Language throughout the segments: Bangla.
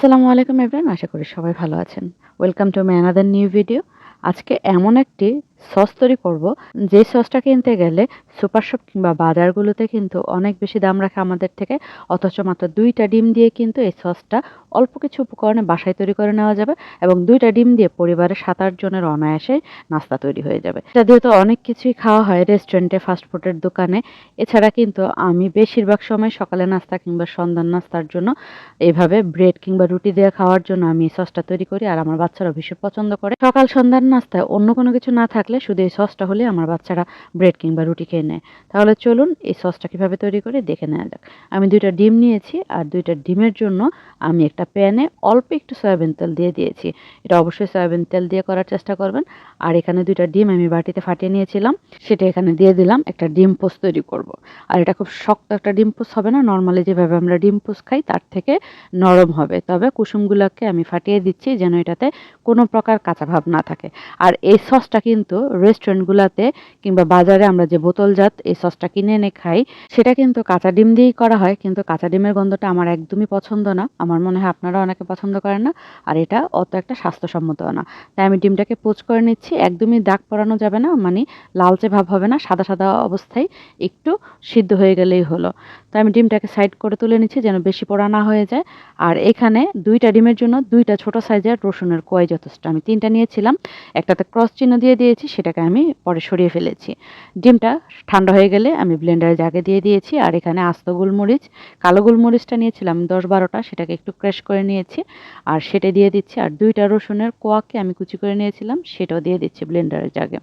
আসসালামু আলাইকুম এভরিওয়ান আশা করি সবাই ভালো আছেন। Welcome to my another new video আজকে এমন একটি সস তৈরি করব। যে সসটা কিনতে গেলে সুপার শপ কিংবা বাজারগুলোতে কিন্তু অনেক বেশি দাম রাখে আমাদের থেকে, অথচ মাত্র দুইটা ডিম দিয়ে কিন্তু এই সসটা অল্প কিছু উপকরণে বাসায় তৈরি করে নেওয়া যাবে এবং দুইটা ডিম দিয়ে পরিবারের সাত আট জনের অনায়াসে নাস্তা তৈরি হয়ে যাবে। এটা যেহেতু অনেক কিছুই খাওয়া হয় রেস্টুরেন্টে ফাস্টফুডের দোকানে। এছাড়া কিন্তু আমি বেশিরভাগ সময় সকালে নাস্তা কিংবা সন্ধ্যার নাস্তার জন্য এভাবে ব্রেড কিংবা রুটি দিয়ে খাওয়ার জন্য আমি এই সসটা তৈরি করি, আর আমার বাচ্চারা ভীষণ পছন্দ করে। সকাল সন্ধ্যার নাস্তায় অন্য কোনো কিছু না থাকলে শুধু এই সসটা হলে আমার বাচ্চারা ব্রেড কিংবা রুটি খেয়ে নেয়। তাহলে চলুন এই সসটা কীভাবে তৈরি করে দেখে নেওয়া যাক। আমি দুইটা ডিম নিয়েছি আর দুইটা ডিমের জন্য আমি একটা প্যানে অল্প একটু সয়াবিন তেল দিয়ে দিয়েছি। এটা অবশ্যই সয়াবিন তেল দিয়ে করার চেষ্টা করবেন। আর এখানে দুইটা ডিম আমি বাটিতে ফাটিয়ে নিয়েছিলাম। সেটা এখানে দিয়ে দিলাম, একটা ডিম পোস্ট তৈরি করব। আর এটা খুব শক্ত একটা ডিম পোস্ট হবে না, নর্মালি যেভাবে আমরা ডিম পোস্ট খাই তার থেকে নরম হবে। তবে কুসুমগুলোকে আমি ফাটিয়ে দিচ্ছি যেন এটাতে কোনো প্রকার কাঁচা ভাব না থাকে। আর এই সসটা কিন্তু রেস্টুরেন্টগুলোতে কিংবা বাজারে আমরা যে বোতলজাত এই সসটা কিনে এনে খাই, সেটা কিন্তু কাঁচা ডিম দিয়েই করা হয়। কিন্তু কাঁচা ডিমের গন্ধটা আমার একদমই পছন্দ না। আমার মনে হয় আপনারা অনেকে পছন্দ করেন না। আর এটা অত একটা স্বাস্থ্যসম্মত না। তাই আমি ডিমটাকে পোচ করে নিচ্ছি। একদমই দাগ পরানো যাবে না মানে লালচে ভাব হবে না, সাদা সাদা অবস্থায় একটু সিদ্ধ হয়ে গেলেই হলো। তো আমি ডিমটাকে সাইড করে তুলে নিচ্ছি যেন বেশি পোড়া না হয়ে যায়। আর এখানে দুইটা ডিমের জন্য দুইটা ছোট সাইজের রসুনের কোয়াই যথেষ্ট। আমি তিনটা নিয়েছিলাম। একটাতে ক্রস চিহ্ন দিয়ে দিয়েছি সেটাকে আমি পরে সরিয়ে ফেলেছি। ডিমটা ঠান্ডা হয়ে গেলে আমি ব্লেন্ডারে জাগে দিয়ে দিয়েছি আর এখানে আস্ত গোলমরিচ, কালো গোলমরিচটা নিয়েছিলাম দশ বারোটা, সেটাকে একটু ক্র্যাশ করে নিয়েছি। আর সেটা দিয়ে দিচ্ছি, আর দুইটা রসুনের কোয়াকে আমি কুচি করে নিয়েছিলাম, সেটাও দিয়ে দিচ্ছি ব্লেন্ডারের জাগে।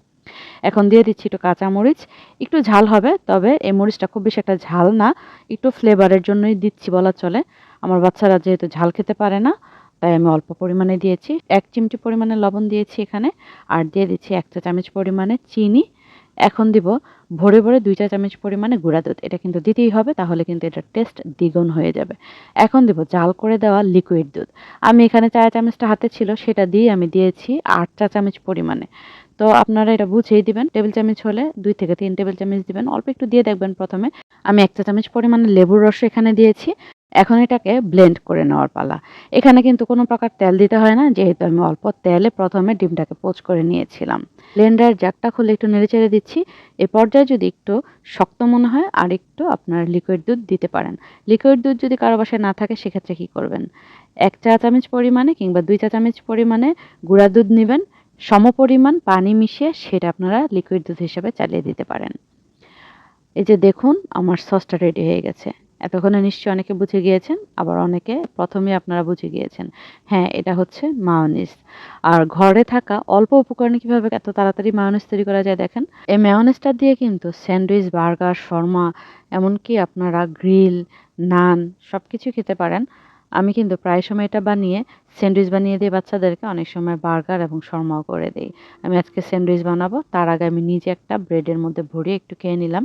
এখন দিয়ে দিচ্ছি একটু কাঁচা মরিচ একটু ঝাল হবে, তবে এই মরিচটা খুব বেশি একটা ঝাল না, একটু ফ্লেভারের জন্যই দিচ্ছি বলা চলে। আমার বাচ্চারা যেহেতু ঝাল খেতে পারে না তাই আমি অল্প পরিমাণে দিয়েছি। এক চিমটি পরিমাণে লবণ দিয়েছি এখানে আর দিয়ে দিচ্ছি এক চা চামচ পরিমাণে চিনি। এখন দিব ভরে ভরে দুই চা চামচ পরিমাণে গুঁড়া দুধ। এটা কিন্তু দিতেই হবে, তাহলে কিন্তু এটার টেস্ট দ্বিগুণ হয়ে যাবে। এখন দিব জাল করে দেওয়া লিকুইড দুধ। আমি এখানে চা চামচটা হাতে ছিল, সেটা দিয়ে আমি দিয়েছি আট চা চামচ পরিমাণে। তো আপনারা এটা বুঝেই দিবেন। টেবিল চামচ হলে দুই থেকে তিন টেবিল চামচ দিবেন। অল্প একটু দিয়ে দেখবেন প্রথমে। আমি এক চা চামচ পরিমাণে লেবুর রস এখানে দিয়েছি। এখন এটাকে ব্লেন্ড করে নেওয়ার পালা। এখানে কিন্তু কোনো প্রকার তেল দিতে হয় না, যেহেতু আমি অল্প তেলে প্রথমে ডিমটাকে পোচ করে নিয়েছিলাম। ব্লেন্ডার জাকটা খুলে একটু নেড়ে চেড়ে দিচ্ছি। এ পর্যায়ে যদি একটু শক্ত মনে হয়, আর একটু আপনার লিকুইড দুধ দিতে পারেন। লিকুইড দুধ যদি কারও বাসায় না থাকে, সেক্ষেত্রে কী করবেন? এক চা চামচ পরিমাণে কিংবা দুই চা চামচ পরিমাণে গুঁড়া দুধ নেবেন। সমপরিমাণ পানি মিশিয়ে সেটা আপনারা লিকুইড দুধ হিসেবে চালিয়ে দিতে পারেন। এই যে দেখুন, আমার সসটা রেডি হয়ে গেছে। এতক্ষণে নিশ্চয়ই অনেকে বুঝে গিয়েছেন, আবার অনেকে প্রথমে আপনারা বুঝে গিয়েছেন। হ্যাঁ এটা হচ্ছে মায়োনিজ আর ঘরে থাকা অল্প উপকরণে কীভাবে এত তাড়াতাড়ি মায়োনিজ তৈরি করা যায় দেখেন? এই মায়োনিজটা দিয়ে কিন্তু স্যান্ডউইচ, বার্গার, শর্মা, এমনকি আপনারা গ্রিল, নান সব কিছু খেতে পারেন। আমি কিন্তু প্রায় সময় এটা বানিয়ে স্যান্ডউইচ বানিয়ে দিই বাচ্চাদেরকে অনেক সময় বার্গার এবং শর্মাও করে দিই। আমি আজকে স্যান্ডউইচ বানাবো, তার আগে আমি নিজে একটা ব্রেডের মধ্যে ভরিয়ে একটু খেয়ে নিলাম।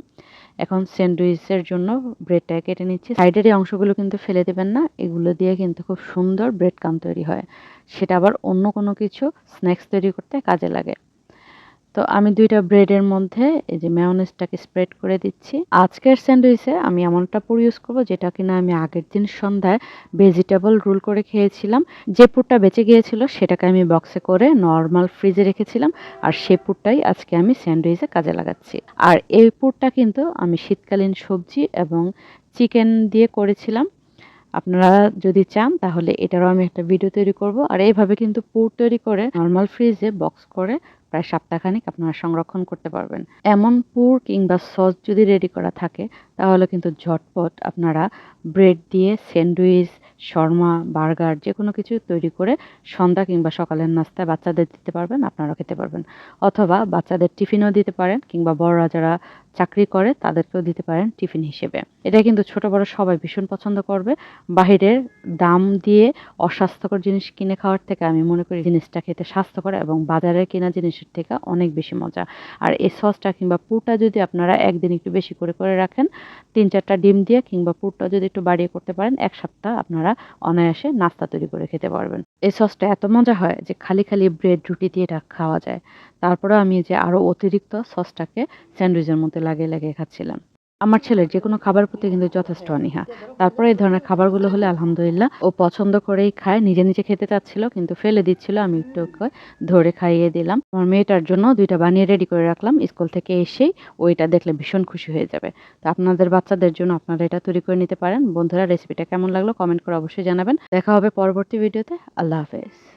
এখন স্যান্ডউইচের জন্য ব্রেডটা কেটে নিচ্ছি। সাইডের এই অংশগুলো কিন্তু ফেলে দেবেন না, এগুলো দিয়ে কিন্তু খুব সুন্দর ব্রেড কাম তৈরি হয়। সেটা আবার অন্য কোনো কিছু স্ন্যাক্স তৈরি করতে কাজে লাগে। তো আমি দুইটা ব্রেডের মধ্যে এই যে ম্যাওনেজটাকে স্প্রেড করে দিচ্ছি। আজকের স্যান্ডউইচে আমি এমনটা পুর ইউজ করব যেটা কিনা আমি আগের দিন সন্ধ্যায় ভেজিটেবল রোল করে খেয়েছিলাম। যে পুরটা বেঁচে গিয়েছিল সেটাকে আমি বক্সে করে নর্মাল ফ্রিজে রেখেছিলাম আর সে পুরটাই আজকে আমি স্যান্ডউইচে কাজে লাগাচ্ছি। আর এই পুরটা কিন্তু আমি শীতকালীন সবজি এবং চিকেন দিয়ে করেছিলাম। আপনারা যদি চান, তাহলে এটারও আমি একটা ভিডিও তৈরি করব। আর এইভাবে কিন্তু পুর তৈরি করে নর্মাল ফ্রিজে বক্স করে প্রায় সপ্তাহখানিক আপনারা সংরক্ষণ করতে পারবেন। এমন পুর কিংবা সস যদি রেডি করা থাকে, তাহলে কিন্তু ঝটপট আপনারা ব্রেড দিয়ে স্যান্ডউইচ শর্মা বার্গার যে কোনো কিছু তৈরি করে সন্ধ্যা কিংবা সকালের নাস্তায় বাচ্চাদের দিতে পারবেন, আপনারাও খেতে পারবেন। অথবা বাচ্চাদের টিফিনও দিতে পারেন, কিংবা বড়রা যারা চাকরি করে, তাদেরকেও দিতে পারেন টিফিন হিসেবে। এটা কিন্তু ছোট বড় সবাই ভীষণ পছন্দ করবে। বাহিরের দাম দিয়ে অস্বাস্থ্যকর জিনিস কিনে খাওয়ার থেকে আমি মনে করি জিনিসটা খেতে স্বাস্থ্যকর এবং বাজারে কেনা জিনিসের থেকে অনেক বেশি মজা। আর এই সসটা কিংবা পুরটা যদি আপনারা একদিন একটু বেশি করে করে রাখেন, তিন চারটা ডিম দিয়ে কিংবা পুরটা যদি একটু বাড়িয়ে করতে পারেন, এক সপ্তাহ আপনারা অনায়াসে নাস্তা তৈরি করে খেতে পারবেন। এই সসটা এত মজা হয় যে খালি খালি ব্রেড, রুটি দিয়ে এটা খাওয়া যায়। তারপরে আমি যে আরও অতিরিক্ত সসটাকে স্যান্ডউইচের মধ্যে লাগিয়ে লাগিয়ে খাচ্ছিলাম। আমার ছেলের যে কোনো খাবার প্রতি কিন্তু যথেষ্ট অনীহা। তারপরে এই ধরনের খাবারগুলো হলে আলহামদুলিল্লাহ ও পছন্দ করেই খায়, নিজে নিজে খেতে চাচ্ছিল, কিন্তু ফেলে দিচ্ছিল, আমি একটু ধরে খাইয়ে দিলাম। আমার মেয়েটার জন্য দুইটা বানিয়ে রেডি করে রাখলাম, স্কুল থেকে এসেই ওইটা দেখলে ভীষণ খুশি হয়ে যাবে। তো আপনাদের বাচ্চাদের জন্য আপনারা এটা তৈরি করে নিতে পারেন। বন্ধুরা রেসিপিটা কেমন লাগল কমেন্ট করে অবশ্যই জানাবেন। দেখা হবে পরবর্তী ভিডিওতে আল্লাহ হাফেজ।